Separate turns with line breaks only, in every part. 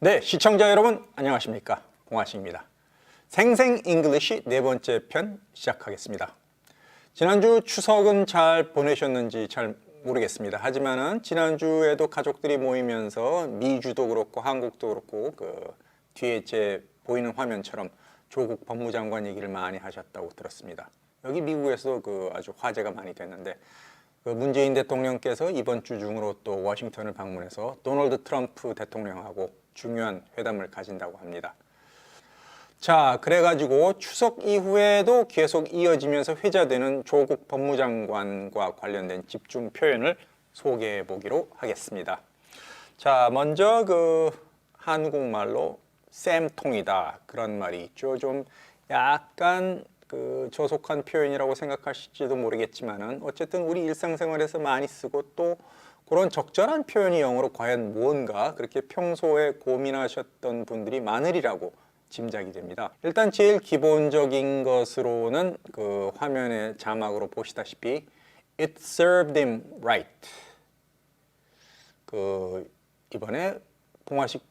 네, 시청자 여러분 안녕하십니까? 공화식입니다. 생생 잉글리시 네 번째 편 시작하겠습니다. 지난주 추석은 잘 보내셨는지 잘 모르겠습니다. 하지만은 지난주에도 가족들이 모이면서 미주도 그렇고 한국도 그렇고 그 뒤에 제 보이는 화면처럼 조국 법무장관 얘기를 많이 하셨다고 들었습니다. 여기 미국에서도 그 아주 화제가 많이 됐는데 그 문재인 대통령께서 이번 주 중으로 또 워싱턴을 방문해서 도널드 트럼프 대통령하고 중요한 회담을 가진다고 합니다. 자, 그래가지고 추석 이후에도 계속 이어지면서 회자되는 조국 법무장관과 관련된 집중 표현을 소개해 보기로 하겠습니다. 자, 먼저 그 한국말로 쌤통이다 그런 말이 있죠. 좀 약간 그 저속한 표현이라고 생각하실지도 모르겠지만은 어쨌든 우리 일상생활에서 많이 쓰고 또 그런 적절한 표현이 영어로 과연 뭔가 그렇게 평소에 고민하셨던 분들이 많으리라고 짐작이 됩니다. 일단 제일 기본적인 것으로는 그 화면에 자막으로 보시다시피 It served him right. 그 이번에 봉화식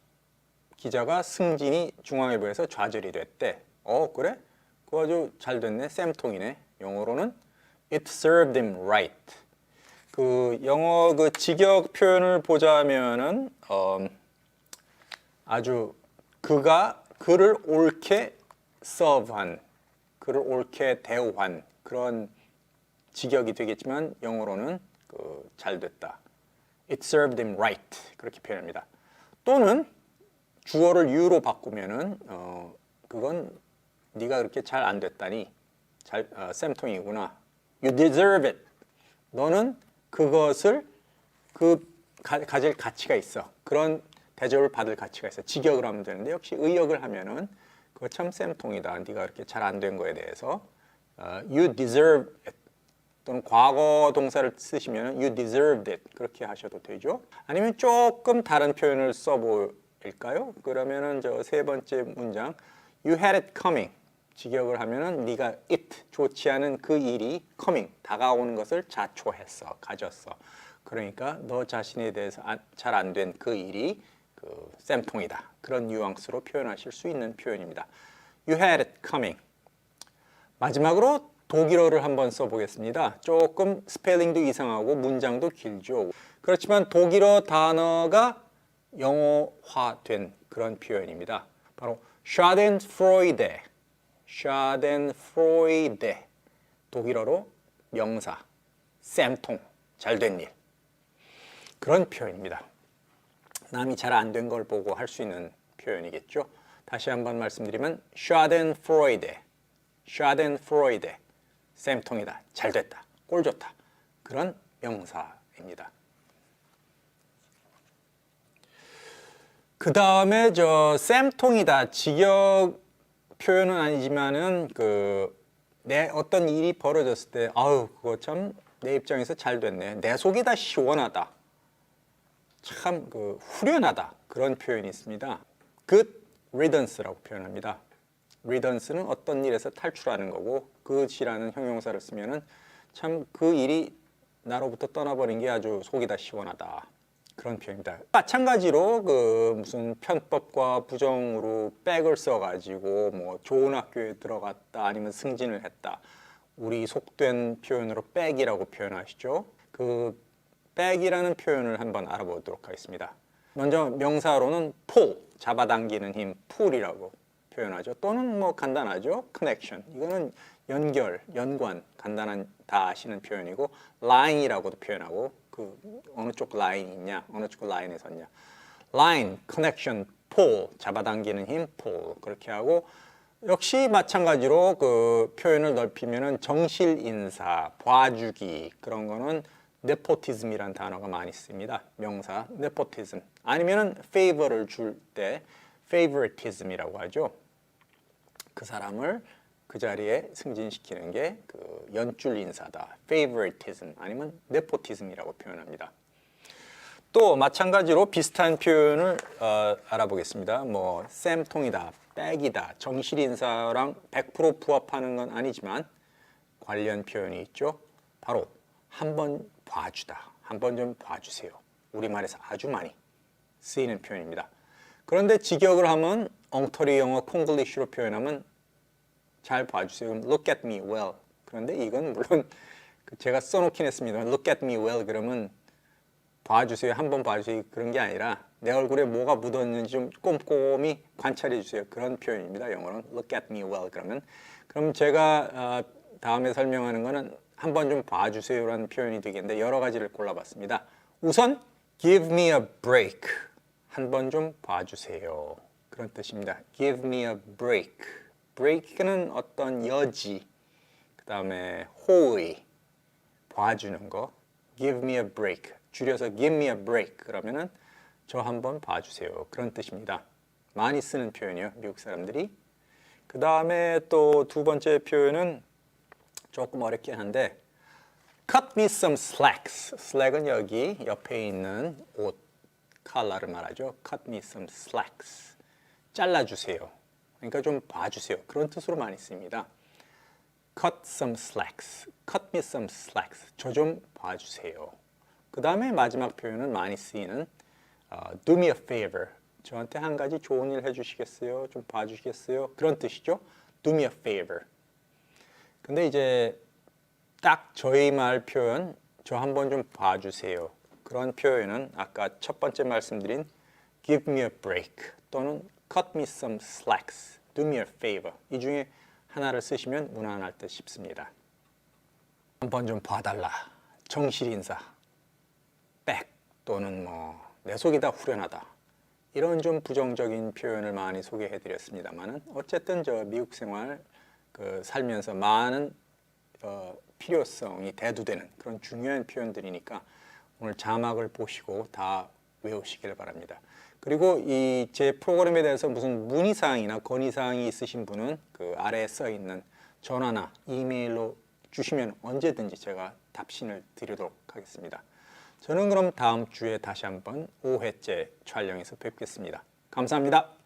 기자가 승진이 중앙일보에서 좌절이 됐대. 어 그래? 그거 아주 잘 됐네. 쌤통이네. 영어로는 It served him right. 그 영어 그 직역 표현을 보자면은 어, 아주 그가 그를 옳게 serve한 그를 옳게 대우한 그런 직역이 되겠지만 영어로는 그 잘 됐다. It served him right 그렇게 표현합니다. 또는 주어를 you로 바꾸면은 어, 그건 네가 그렇게 잘 안 됐다니 잘 어, 쌤통이구나. You deserve it. 너는 그것을 그 가, 가질 가치가 있어. 그런 대접을 받을 가치가 있어. 직역을 하면 되는데 역시 의역을 하면은 그거 참 쌤통이다. 네가 그렇게 잘 안 된 거에 대해서 어, you deserve it. 또는 과거 동사를 쓰시면 you deserved it 그렇게 하셔도 되죠. 아니면 조금 다른 표현을 써볼까요? 그러면은 저 세 번째 문장 you had it coming 직역을 하면은 네가 it 좋지 않은 그 일이 coming 다가오는 것을 자초했어 가졌어. 그러니까 너 자신에 대해서 잘 안 된 그 일이 그 쌤통이다 그런 뉘앙스로 표현하실 수 있는 표현입니다. You had it coming. 마지막으로 독일어를 한번 써보겠습니다. 조금 스펠링도 이상하고 문장도 길죠. 그렇지만 독일어 단어가 영어화된 그런 표현입니다. 바로 Schadenfreude, Schadenfreude. 독일어로 명사, 쌤통, 잘 된 일. 그런 표현입니다. 남이 잘 안 된 걸 보고 할 수 있는 표현이겠죠. 다시 한번 말씀드리면 Schadenfreude, Schadenfreude. 쌤통이다. 잘 됐다. 꼴 좋다. 그런 명사입니다. 그 다음에 저 쌤통이다. 직역 표현은 아니지만은 그 내 어떤 일이 벌어졌을 때 아우 그거 참 내 입장에서 잘 됐네. 내 속이 다 시원하다. 참 그 후련하다. 그런 표현이 있습니다. good riddance라고 표현합니다. 리던스는 어떤 일에서 탈출하는 거고 그지라는 형용사를 쓰면은 참 그 일이 나로부터 떠나버린 게 아주 속이 다 시원하다 그런 표현입니다. 마찬가지로 그 무슨 편법과 부정으로 백을 써가지고 뭐 좋은 학교에 들어갔다 아니면 승진을 했다 우리 속된 표현으로 백이라고 표현하시죠. 그 백이라는 표현을 한번 알아보도록 하겠습니다. 먼저 명사로는 pull 잡아당기는 힘 pull이라고 표현하죠. 또는 뭐 간단하죠. connection. 이거는 연결, 연관, 간단한 다 아시는 표현이고 line이라고도 표현하고 그 어느 쪽 라인이 있냐, 어느 쪽 라인에 섰냐. line, connection, pull, 잡아당기는 힘, pull 그렇게 하고 역시 마찬가지로 그 표현을 넓히면은 정실 인사, 봐주기 그런 거는 네포티즘이란 단어가 많이 씁니다. 명사 네포티즘 아니면은 favor를 줄때 favoritism이라고 하죠. 그 사람을 그 자리에 승진시키는 게 그 연줄 인사다. favoritism 아니면 nepotism이라고 표현합니다. 또 마찬가지로 비슷한 표현을 어, 알아보겠습니다. 뭐 쌤통이다, 백이다, 정실 인사랑 100% 부합하는 건 아니지만 관련 표현이 있죠. 바로 한번 봐주다. 한번 좀 봐주세요. 우리말에서 아주 많이 쓰이는 표현입니다. 그런데 직역을 하면 엉터리 영어 콩글리쉬로 표현하면 잘 봐주세요. look at me well. 그런데 이건 물론 그 제가 써놓긴 했습니다만 look at me well 그러면 봐주세요. 한 번 봐주세요. 그런 게 아니라 내 얼굴에 뭐가 묻었는지 좀 꼼꼼히 관찰해 주세요. 그런 표현입니다. 영어로는 look at me well 그러면 그럼 제가 어, 다음에 설명하는 거는 한 번 좀 봐주세요라는 표현이 되겠는데 여러 가지를 골라봤습니다. 우선 give me a break. 한 번 좀 봐주세요. 그런 뜻입니다. give me a break. break는 어떤 여지, 그 다음에 호의, 봐주는 거. give me a break. 줄여서 give me a break. 그러면은 저 한번 봐주세요. 그런 뜻입니다. 많이 쓰는 표현이요. 미국 사람들이. 그 다음에 또 두 번째 표현은 조금 어렵긴 한데 cut me some slacks. slack은 여기 옆에 있는 옷 컬러를 말하죠. cut me some slacks. 잘라주세요. 그러니까 좀 봐주세요. 그런 뜻으로 많이 씁니다. Cut some slacks. cut me some slacks. 저 좀 봐주세요. 그 다음에 마지막 표현은 많이 쓰이는 어, do me a favor. 저한테 한 가지 좋은 일 해주시겠어요? 좀 봐주시겠어요? 그런 뜻이죠. do me a favor. 근데 이제 딱 저희 말 표현 저 한번 좀 봐주세요. 그런 표현은 아까 첫 번째 말씀드린 give me a break 또는 cut me some slacks, do me a favor 이 중에 하나를 쓰시면 무난할 듯 싶습니다. 한번 좀 봐달라. 정실 인사, 백 또는 뭐 내 속이 다 후련하다. 이런 좀 부정적인 표현을 많이 소개해 드렸습니다만은 어쨌든 저 미국 생활 그 살면서 많은 어, 필요성이 대두되는 그런 중요한 표현들이니까 오늘 자막을 보시고 다 외우시길 바랍니다. 그리고 이 제 프로그램에 대해서 무슨 문의 사항이나 건의 사항이 있으신 분은 그 아래에 써 있는 전화나 이메일로 주시면 언제든지 제가 답신을 드리도록 하겠습니다. 저는 그럼 다음 주에 다시 한번 5회째 촬영에서 뵙겠습니다. 감사합니다.